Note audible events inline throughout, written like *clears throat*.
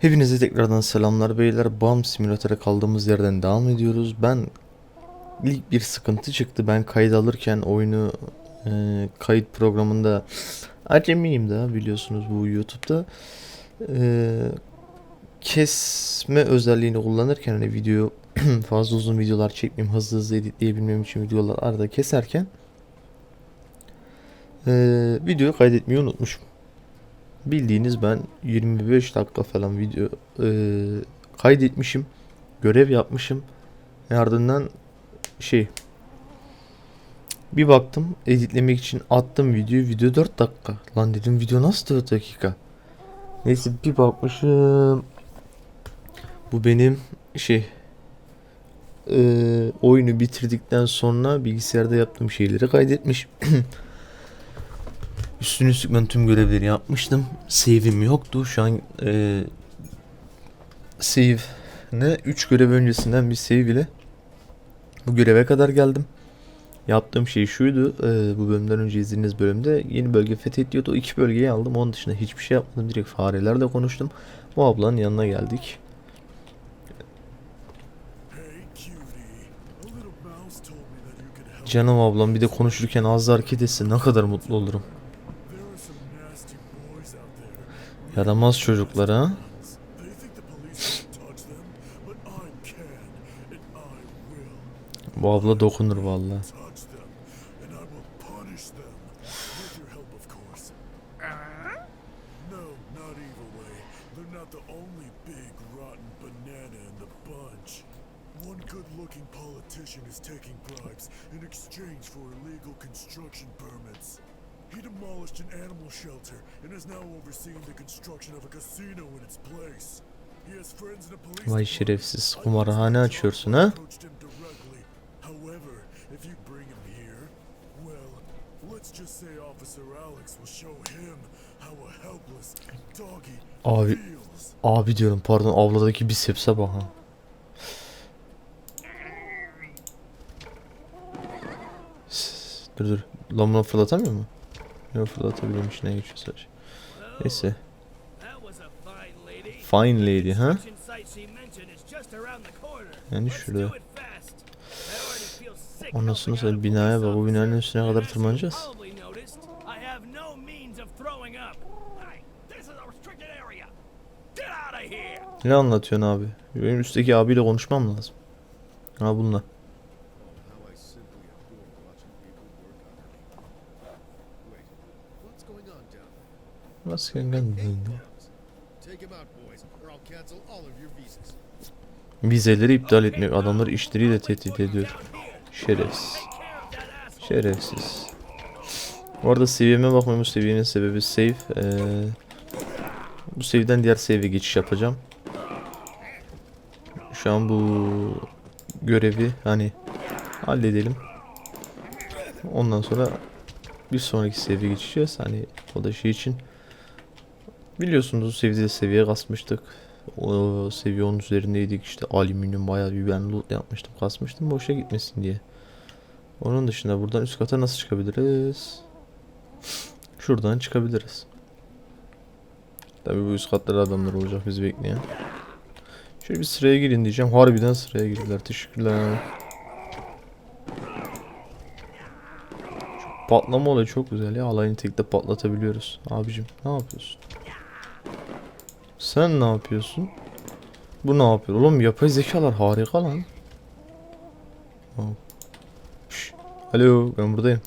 Hepinize tekrardan selamlar beyler. BAM simülatöre kaldığımız yerden devam ediyoruz. Ben ilk bir sıkıntı çıktı. Ben kayıt alırken oyunu e, kayıt programında acemiyim daha biliyorsunuz bu YouTube'da. E, kesme özelliğini kullanırken hani video *clears throat* fazla uzun videolar çekmeyeyim, hızlı hızlı editleyebilmem için videolar arada keserken e, videoyu kaydetmeyi unutmuşum. Bildiğiniz ben 25 dakika falan video e, kaydetmişim. Görev yapmışım. Ve Ardından şey bir baktım editlemek için attım videoyu. Video 4 dakika. Lan dedim video nasıl 4 dakika? Neyse bir bakmışım. Bu benim şey e, oyunu bitirdikten sonra bilgisayarda yaptığım şeyleri kaydetmiş. *clears throat* Üstüne üstlük ben tüm görevleri yapmıştım. Save'im yoktu. Şu an e, save ne 3 görev öncesinden bir save ile bu göreve kadar geldim. Yaptığım şey şuydu. e, bu bölümden önce izlediğiniz bölümde yeni bölge fethediyordu. O iki bölgeyi aldım. Onun dışında hiçbir şey yapmadım. Direkt farelerle konuştum. Bu ablanın yanına geldik. Canım ablam bir de konuşurken ağzı hareket etse ne kadar mutlu olurum. I will Bu abla dokunur vallahi. How a helpless doggy Abi abi diyorum pardon abladaki bisepse bak ha. Dur dur. Lan bunu fırlatamıyor mu? Yok fırlatabiliyormuş ne geçiyor sadece. Neyse. Fine lady ha? Helping sonra out a binaya bak. Officer. binanın üstüne kadar tırmanacağız. Ne anlatıyorsun abi? Benim üstteki abiyle konuşmam lazım. Ha bununla. What's going. Vizeleri iptal etmek adamları işleriyle tehdit ediyor. Şerefsiz. Şerefsiz. Bu arada seviyeme bakmıyorum. Bu seviyenin sebebi save. Ee, bu seviyeden diğer seviye geçiş yapacağım. Şu an bu görevi hani halledelim. Ondan sonra bir sonraki seviye geçeceğiz. Hani o da şey için biliyorsunuz seviyede seviye kasmıştık. O seviye 10 üzerindeydik işte alüminyum bayağı bir ben loot yapmıştım kasmıştım boşa gitmesin diye. Onun dışında buradan üst kata nasıl çıkabiliriz? Şuradan çıkabiliriz. Tabii bu üst katlarda adamlar olacak bizi bekleyen. Şöyle bir sıraya girin diyeceğim. Harbiden sıraya girdiler. Teşekkürler. Şu patlama olayı çok güzel ya. Alayını tekte patlatabiliyoruz. Abicim ne yapıyorsun? Sen ne yapıyorsun? Bu ne yapıyor? Oğlum yapay zekalar harika lan. Şş, Alo ben buradayım.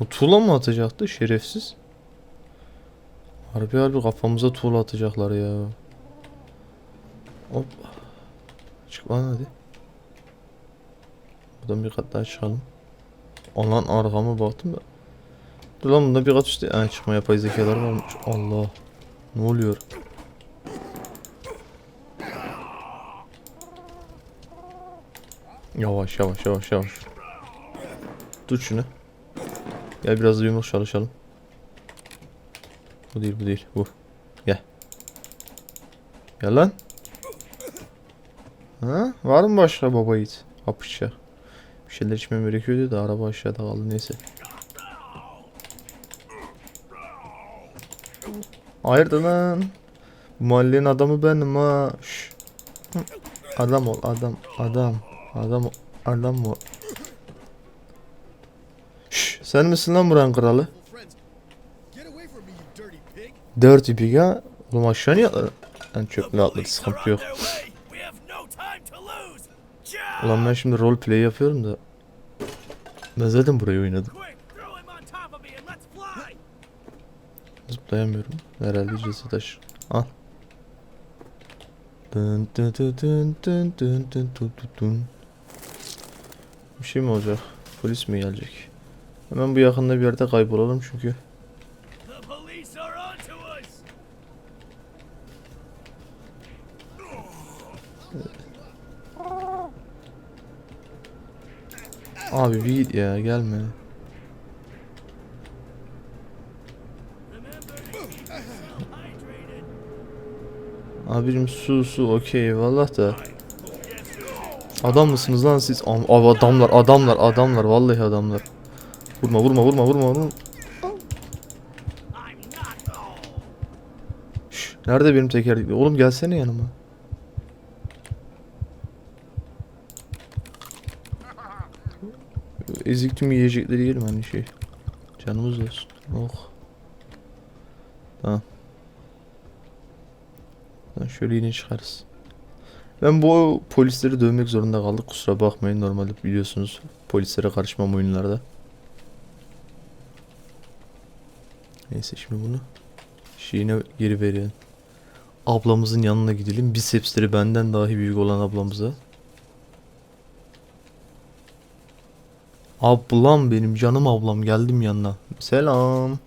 O tuğla mı atacaktı şerefsiz? Harbi harbi kafamıza tuğla atacaklar ya. Hop. Çık lan hadi. Buradan bir kat daha çıkalım. Alan arkama baktım da. Dur lan bunda bir kat üstte. Ha çıkma yapay zekalar varmış. Allah. Ne oluyor? Yavaş yavaş yavaş yavaş. Tut şunu. Gel biraz da yumruk çalışalım. Bu değil bu değil bu. Gel. Gel lan. Ha? Var mı başka baba yiğit? Hapışacak. Bir şeyler içmem gerekiyordu da araba aşağıda kaldı neyse. Hayırdır lan? Bu mahallenin adamı benim ha. Adam ol adam adam adam adam ol. Sen misin lan buranın kralı? Dirty pig! Ha. Oğlum aşağı niye atladın? Ben çöple atladı sıkıntı yok. Ulan ben şimdi roleplay yapıyorum da. Ben zaten burayı oynadım. Quick, throw him on top of me and let's fly. Zıplayamıyorum. Herhalde ceset taş. Al. Dın dın dın dın dın dın dın dın dın. Bir şey mi olacak? Polis mi gelecek? Hemen bu yakında bir yerde kaybolalım çünkü. Abi bir ya gelme. Abicim su su okey eyvallah da. Adam mısınız lan siz? Abi adamlar adamlar adamlar vallahi adamlar. Vurma vurma vurma vurma vurma. Şş, nerede benim tekerlekli? Oğlum gelsene yanıma. Ezik tüm yiyecekleri yiyelim hani şey. Canımız olsun. Oh. Tamam. Şöyle yine çıkarız. Ben bu polisleri dövmek zorunda kaldık. Kusura bakmayın. Normalde biliyorsunuz polislere karışmam oyunlarda. Neyse şimdi bunu şeyine geri verelim. Ablamızın yanına gidelim. Bisepsleri benden dahi büyük olan ablamıza. Ablam benim canım ablam geldim yanına. Selam.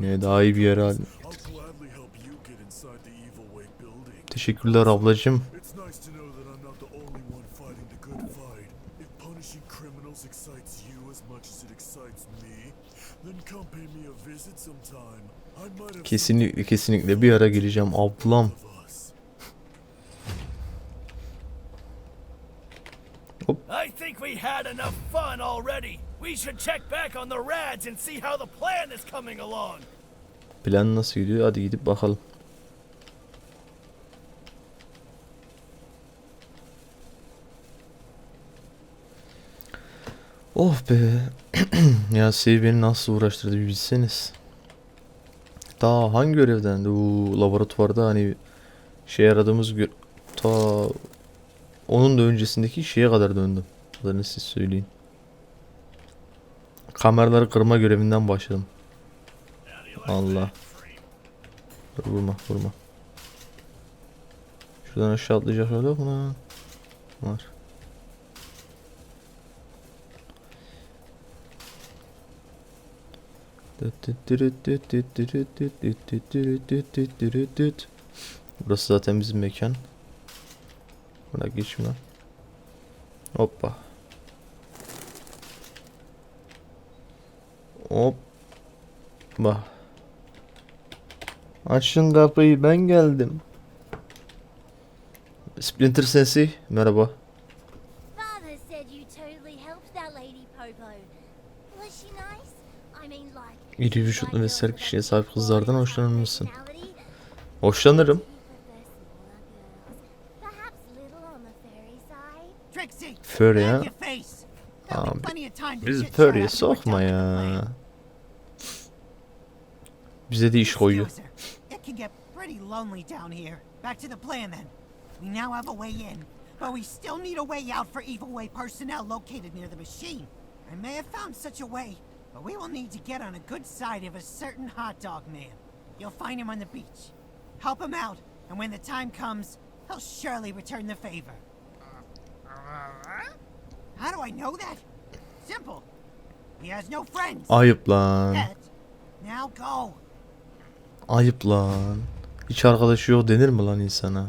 Yine daha iyi bir yere aldım. Teşekkürler ablacım. Kesinlikle kesinlikle bir ara geleceğim ablam. I think we had enough fun already. We should check back on the rads and see how the plan is coming along. Plan nasıl gidiyor? Hadi gidip bakalım. Oh be. *clears throat* ya Sey beni nasıl uğraştırdı bilseniz. Daha hangi görevden? Bu laboratuvarda hani şey aradığımız gö ta onun da öncesindeki şeye kadar döndüm. Adını siz söyleyin. Kameraları kırma görevinden başladım. Allah. Vurma vurma. Şuradan aşağı atlayacak öyle lan? Var. Burası zaten bizim mekan. Buna geçme. Hoppa. Hoppa. Açın kapıyı ben geldim. Splinter Sensei merhaba. İri vücutlu ve sert kişiye sahip kızlardan hoşlanır mısın? Hoşlanırım. Furry ha? Abi, biz Furry'e sokma ya. Bize de iş koyuyor. But we still need a way out for Evil Way personnel located near the machine. I may have found such a way but we will need to get on a good side of a certain hot dog man. You'll find him on the beach. Help him out, and when the time comes, he'll surely return the favor. How do I know that? Simple. He has no friends. Ayıp lan. Now go. Ayıp lan. Hiç arkadaşı yok denir mi lan insana?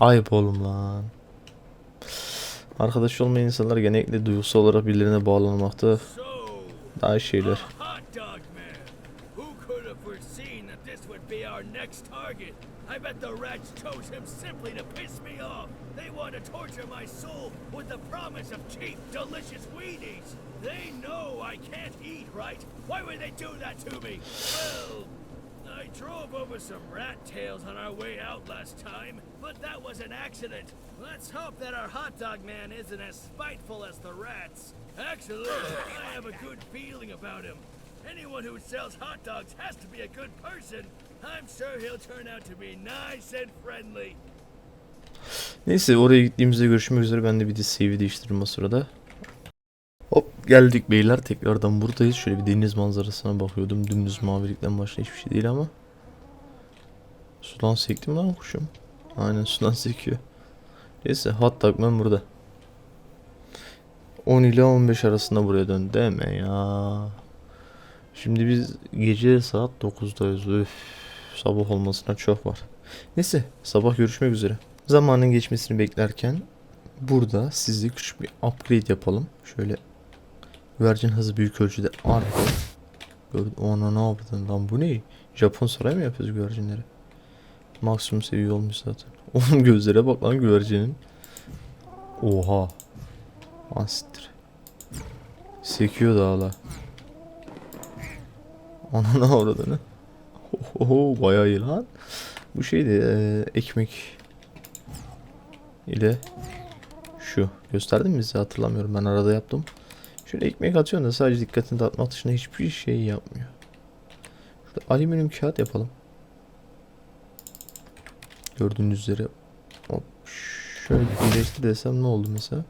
Ayıp oğlum lan. Arkadaş olmayan insanlar genellikle duygusal olarak birilerine bağlanmakta daha şeyler. Ah, hot dog man. Who could have foreseen that this would be our next target. I bet the rats chose him simply to piss me off. They want to torture my soul with the promise of cheap, delicious weenies. They know I can't eat, right? Why would they do that to me? Well, I drove over some rat tails on our way out last time, but that was an accident. Let's hope that our hot dog man isn't as spiteful as the rats. Actually, I have a good feeling about him. Anyone who sells hot dogs has to be a good person. I'm sure he'll turn out to be nice and friendly. Neyse oraya gittiğimizde görüşmek üzere. Ben de bir de CV değiştiririm o sırada. Geldik beyler. Tekrardan buradayız. Şöyle bir deniz manzarasına bakıyordum. Dümdüz mavilikten başka hiçbir şey değil ama. Sudan sekti mi lan kuşum? Aynen sudan *laughs* sekiyor. Neyse hot dog man burada. 10 ile 15 arasında buraya dön deme ya. Şimdi biz gece saat 9'dayız. Öf, sabah olmasına çok var. Neyse sabah görüşmek üzere. Zamanın geçmesini beklerken burada size küçük bir upgrade yapalım. Şöyle güvercin hızı büyük ölçüde arttı. Ona ne yaptın lan bu ne? Japon saray mı yapıyoruz güvercinleri? Maksimum seviye olmuş zaten. *laughs* Oğlum gözlere bak lan güvercinin. Oha. Asittir. Sekiyor da hala. Ana ne avradını? Oho bayağı iyi lan. Bu şeydi eee, ekmek ile şu gösterdim mi size hatırlamıyorum ben arada yaptım. Şöyle ekmek atıyorsun da sadece dikkatini dağıtmak dışında hiçbir şey yapmıyor. Şurada alüminyum kağıt yapalım. Gördüğünüz üzere hop şöyle birleştir desem ne oldu mesela?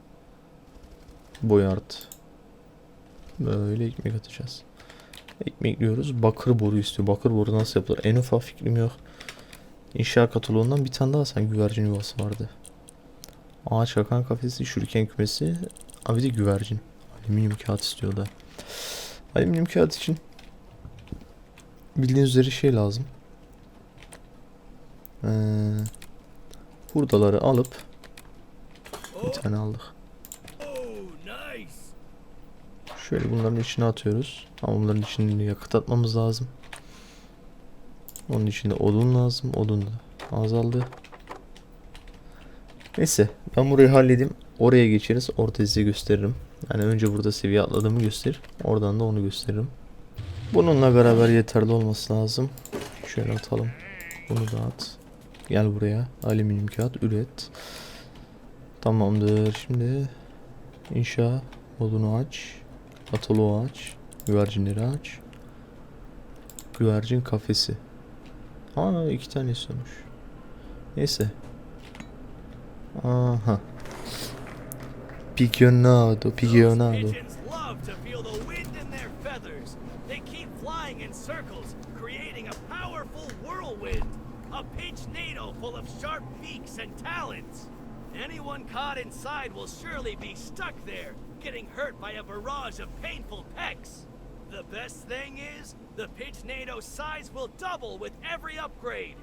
Boy art. Böyle ekmek atacağız. Ekmekliyoruz. Bakır boru istiyor. Bakır boru nasıl yapılır? En ufak fikrim yok. İnşaat kataloğundan bir tane daha sen güvercin yuvası vardı. Ağaç kakan kafesi, şuriken kümesi. Abi de güvercin. Alüminyum kağıt istiyor da. Alüminyum kağıt için bildiğiniz üzere şey lazım. Ee, hurdaları alıp bir tane aldık. Şöyle bunların içine atıyoruz. Ama bunların içine yakıt atmamız lazım. Onun içinde odun lazım. Odun da azaldı. Neyse ben burayı halledeyim. Oraya geçeriz. Orada size gösteririm. Yani önce burada seviye atladığımı gösterir. Oradan da onu gösteririm. Bununla beraber yeterli olması lazım. Şöyle atalım. Bunu da at. Gel buraya. Alüminyum kağıt üret. Tamamdır. Şimdi inşa modunu aç. Kataloğu aç. Güvercinleri aç. Güvercin kafesi. Aa iki tane istiyormuş. Neyse. Aha. Pigionado, Those pigionado. pigeons love to feel the wind in their feathers. They keep flying in circles, creating a powerful whirlwind. A pitchnado full of sharp beaks and talons. Anyone caught inside will surely be stuck there, getting hurt by a barrage of painful pecks. The best thing is, the pitchnado's size will double with every upgrade.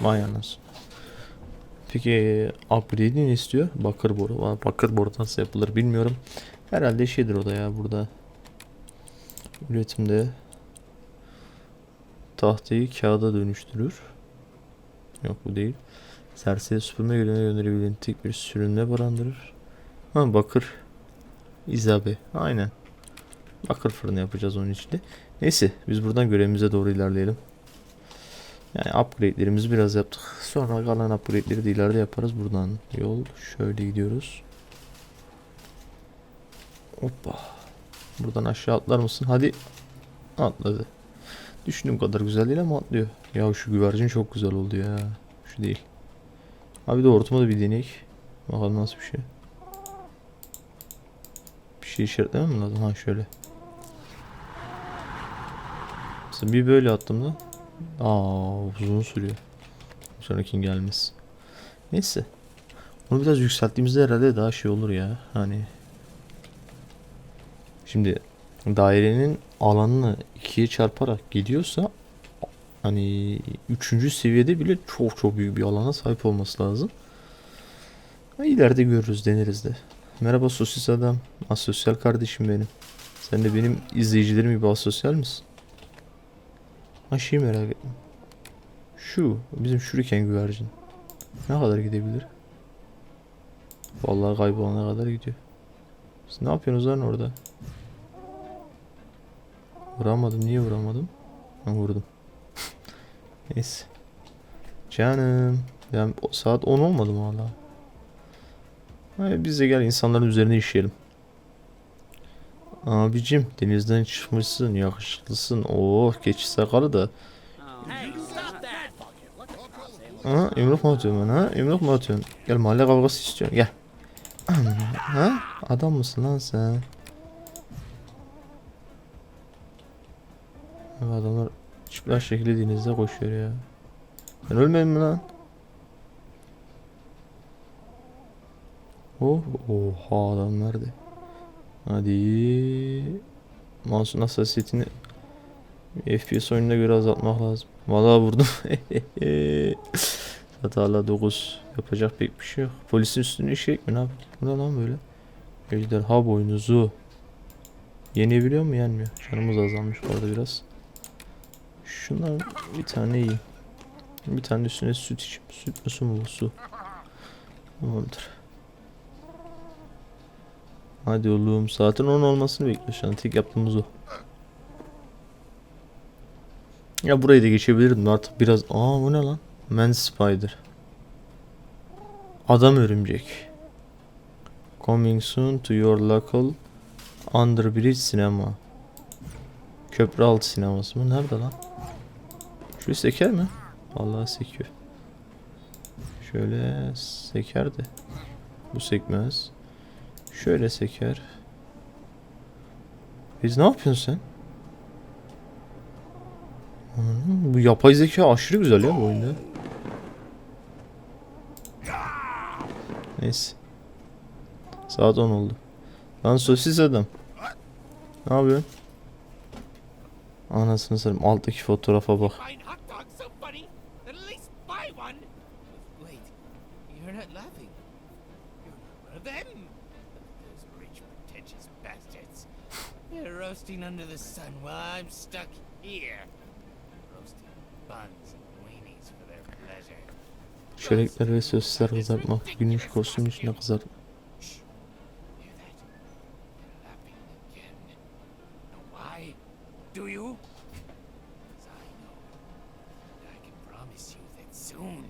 Vay anasını. Peki upgrade'i ne istiyor? Bakır boru. Bakır boru nasıl yapılır bilmiyorum. Herhalde şeydir o da ya burada. Üretimde tahtayı kağıda dönüştürür. Yok bu değil. Serseri süpürme yönüne gönderebilen tek bir sürünme barındırır. Ha bakır. İzabe. Aynen. Bakır fırını yapacağız onun içinde. Neyse biz buradan görevimize doğru ilerleyelim. Yani upgrade'lerimizi biraz yaptık. Sonra kalan upgrade'leri de ileride yaparız. Buradan yol şöyle gidiyoruz. Hoppa. Buradan aşağı atlar mısın? Hadi. Atladı. Düşündüğüm kadar güzel değil ama atlıyor. Ya şu güvercin çok güzel oldu ya. Şu değil. Abi de ortama da bir deneyek. Bakalım nasıl bir şey. Bir şey işaretlemem mi lazım? Ha şöyle. Mesela bir böyle attım da. Aa uzun sürüyor. Bir sonrakin gelmez. Neyse. Onu biraz yükselttiğimizde herhalde daha şey olur ya. Hani Şimdi dairenin alanını ikiye çarparak gidiyorsa hani üçüncü seviyede bile çok çok büyük bir alana sahip olması lazım. İleride görürüz deneriz de. Merhaba sosis adam. Asosyal kardeşim benim. Sen de benim izleyicilerim gibi asosyal misin? Ha merak ettim. Şu bizim şuriken güvercin. Ne kadar gidebilir? Vallahi kaybolana kadar gidiyor. Siz ne yapıyorsunuz lan orada? Vuramadım. Niye vuramadım? Ben vurdum. *laughs* Neyse. Canım. Yani saat 10 olmadı mı hala? Hayır biz de gel insanların üzerine işleyelim. Abicim denizden çıkmışsın yakışıklısın. Oh keçi sakalı da. Ha yumruk mu atıyorsun bana ha? Yumruk mu atıyorsun? Gel mahalle kavgası istiyorsun gel. ha? Adam mısın lan sen? Adamlar çıplak şekilde denizde koşuyor ya. Ben ölmedim mi lan? Oh, oha adam nerede? Hadi. Mouse'un hassasiyetini FPS oyununa göre azaltmak lazım. Vallahi vurdum. *laughs* Hatalı 9. Yapacak pek bir şey yok. Polisin üstüne işeyek mi ne yapayım? Bu lan böyle? Ejderha boynuzu. Yenebiliyor mu yenmiyor. Canımız azalmış bu biraz. Şundan bir tane iyi. Bir tane üstüne süt içeyim. Süt mü su mu bu su? Tamamdır. Hadi oğlum saatin 10 olmasını bekliyor şu an. Tek yaptığımız o. Ya burayı da geçebilirdim artık biraz. Aa bu ne lan? Man Spider. Adam örümcek. Coming soon to your local Underbridge sinema. Köprü altı sineması mı? Nerede lan? Şu seker mi? Vallahi sekiyor. Şöyle seker de. Bu sekmez. Şöyle seker. Biz ne yapıyorsun sen? Ananı, Bu yapay zeka aşırı güzel ya bu oyunda. Neyse. Saat 10 oldu. Lan sosis adam. Ne yapıyorsun? Anasını satayım alttaki fotoğrafa bak. Roasting under the sun while I'm stuck here. Roasting buns and weenies for their pleasure. Çörekler ve sosisler kızartmak. Günlük kostüm içinde kızartma. Hear that? They're laughing again. Know why? Do you? 'Cause I know. And I can promise you that soon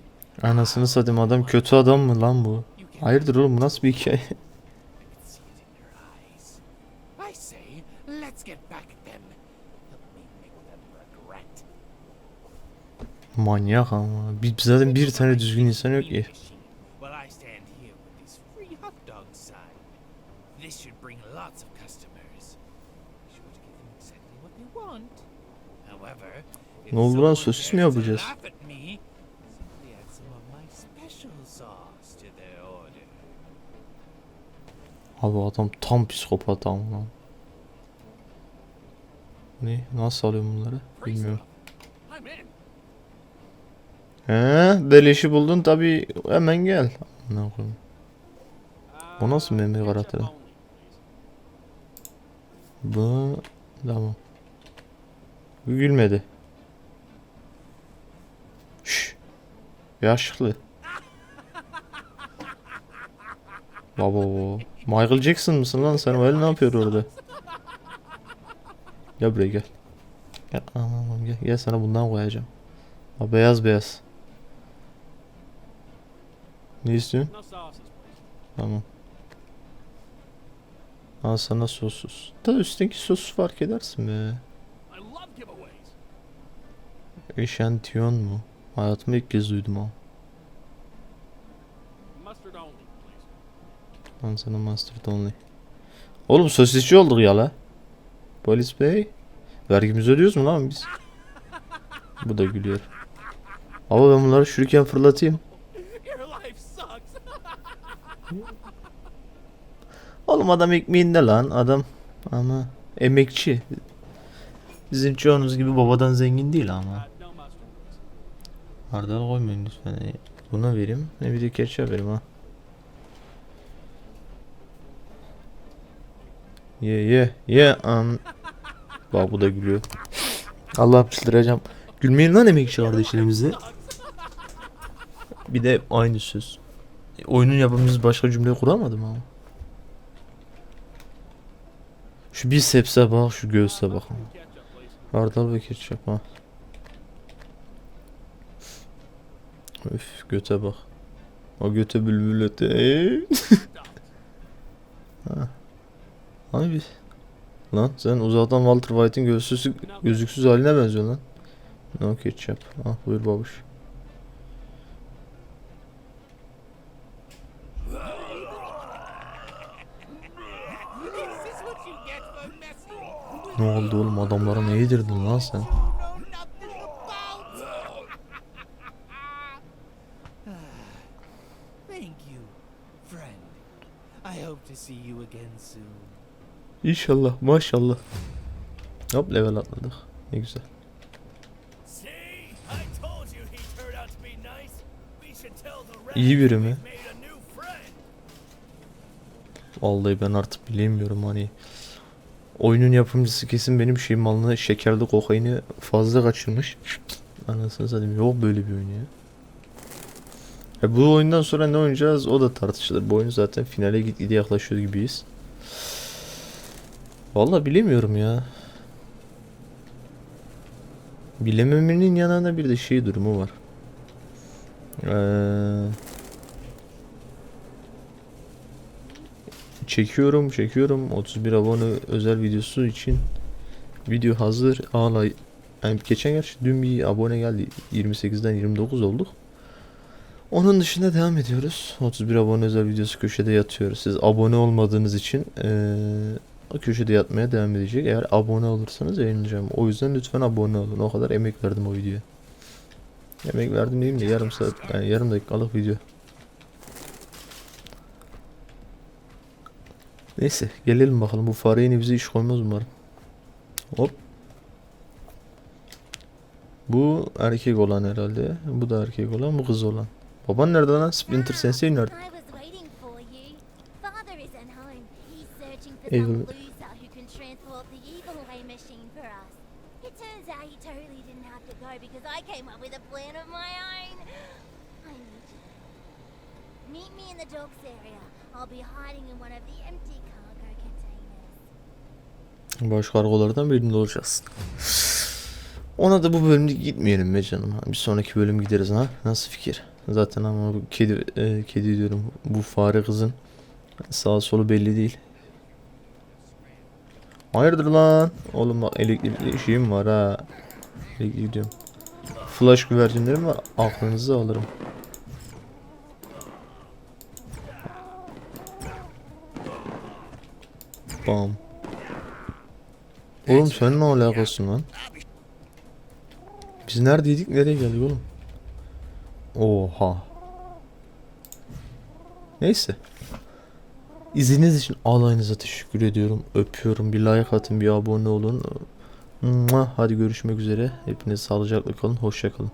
Anasını satayım adam kötü adam mı lan bu? Hayırdır oğlum bu nasıl bir hikaye? I can see it in their eyes. I say, let's get back at them. Help me make them regret. Manyak ama. Bir, zaten bir tane düzgün insan yok ki. Ne oldu lan, sosis mi yapacağız? Abi adam tam psikopat ama lan. Ne? Nasıl alıyorum bunları? Bilmiyorum. He, beleşi buldun tabi hemen gel. Ne koyayım? Bu nasıl meme karakteri? Bu tamam. Gülmedi. Şş. Yaşlı. Baba o. Michael Jackson mısın lan sen? O el ne yapıyor orada? Gel buraya gel. Gel gel. Gel sana bundan koyacağım. Ha, beyaz beyaz. Ne istiyorsun? Tamam. Al sana sossuz. Da üstteki sosu fark edersin be. Eşantiyon mu? Hayatımda ilk kez duydum ha. Lan sana mustard only. Oğlum sosisçi olduk ya la. Polis bey. Vergimizi ödüyoruz mu lan biz? Bu da gülüyor. Ama ben bunları şurken fırlatayım. Oğlum adam ekmeğinde lan adam. Ama emekçi. Bizim çoğunuz gibi babadan zengin değil ama. Hardal koymayın lütfen. E, Buna vereyim. Ne bir de ketçap vereyim ha. Ye ye ye am. Bak bu da gülüyor. Allah çıldıracağım. Gülmeyin lan emekçi kardeşlerimize. Bir de aynı söz. E, Oyunun yapımcısı başka cümle kuramadı mı ama? Şu bisepse bak, şu göğüse bak. Hardal ve ketçap ha. Öf göte bak. O göte bülbül öte. *laughs* Ha. Abi. Lan sen uzaktan Walter White'in gözsüz, gözlüksüz haline benziyorsun lan. No ketçap. Ah buyur babuş. Ne oldu oğlum adamlara ne yedirdin lan sen? Thank you, friend. I hope to see you again soon. İnşallah maşallah. Hop level atladık. Ne güzel. İyi biri mi? Vallahi ben artık bilemiyorum hani. Oyunun yapımcısı kesin benim şeyim malına şekerli kokaini fazla kaçırmış. Anasını satayım yok böyle bir oyun ya. E bu oyundan sonra ne oynayacağız o da tartışılır. Bu oyun zaten finale gitgide yaklaşıyor gibiyiz. Vallahi bilemiyorum ya. Bilememenin yanında bir de şey durumu var. Eee... Çekiyorum, çekiyorum. 31 abone özel videosu için video hazır. Hala yani geçen gerçi dün bir abone geldi. 28'den 29 olduk. Onun dışında devam ediyoruz. 31 abone özel videosu köşede yatıyor. Siz abone olmadığınız için eee, o köşede yatmaya devam edecek. Eğer abone olursanız yayınlayacağım. O yüzden lütfen abone olun. O kadar emek verdim o videoya. Emek verdim diyeyim de yarım saat, yani yarım dakikalık video. Neyse gelelim bakalım bu fare yine bize iş koymaz umarım. Hop. Bu erkek olan herhalde. Bu da erkek olan bu kız olan. Baban nerede lan? Splinter Sensei nerede? Evil-. Meet me in the area. Baş kargolardan birinde olacağız. Ona da bu bölümde gitmeyelim be canım. Bir sonraki bölüm gideriz ha. Nasıl fikir? Zaten ama bu kedi e, kedi diyorum. Bu fare kızın sağ solu belli değil. Hayırdır lan? Oğlum bak elektrikli şeyim var ha. Elektrikli gidiyorum. Flash güvercinlerim var. Aklınızı alırım. Bam. Oğlum sen ne alakasın lan? Biz neredeydik nereye geldik oğlum? Oha. Neyse. İziniz için alayınıza teşekkür ediyorum. Öpüyorum. Bir like atın, bir abone olun. Hadi görüşmek üzere. Hepiniz sağlıcakla kalın. Hoşça kalın.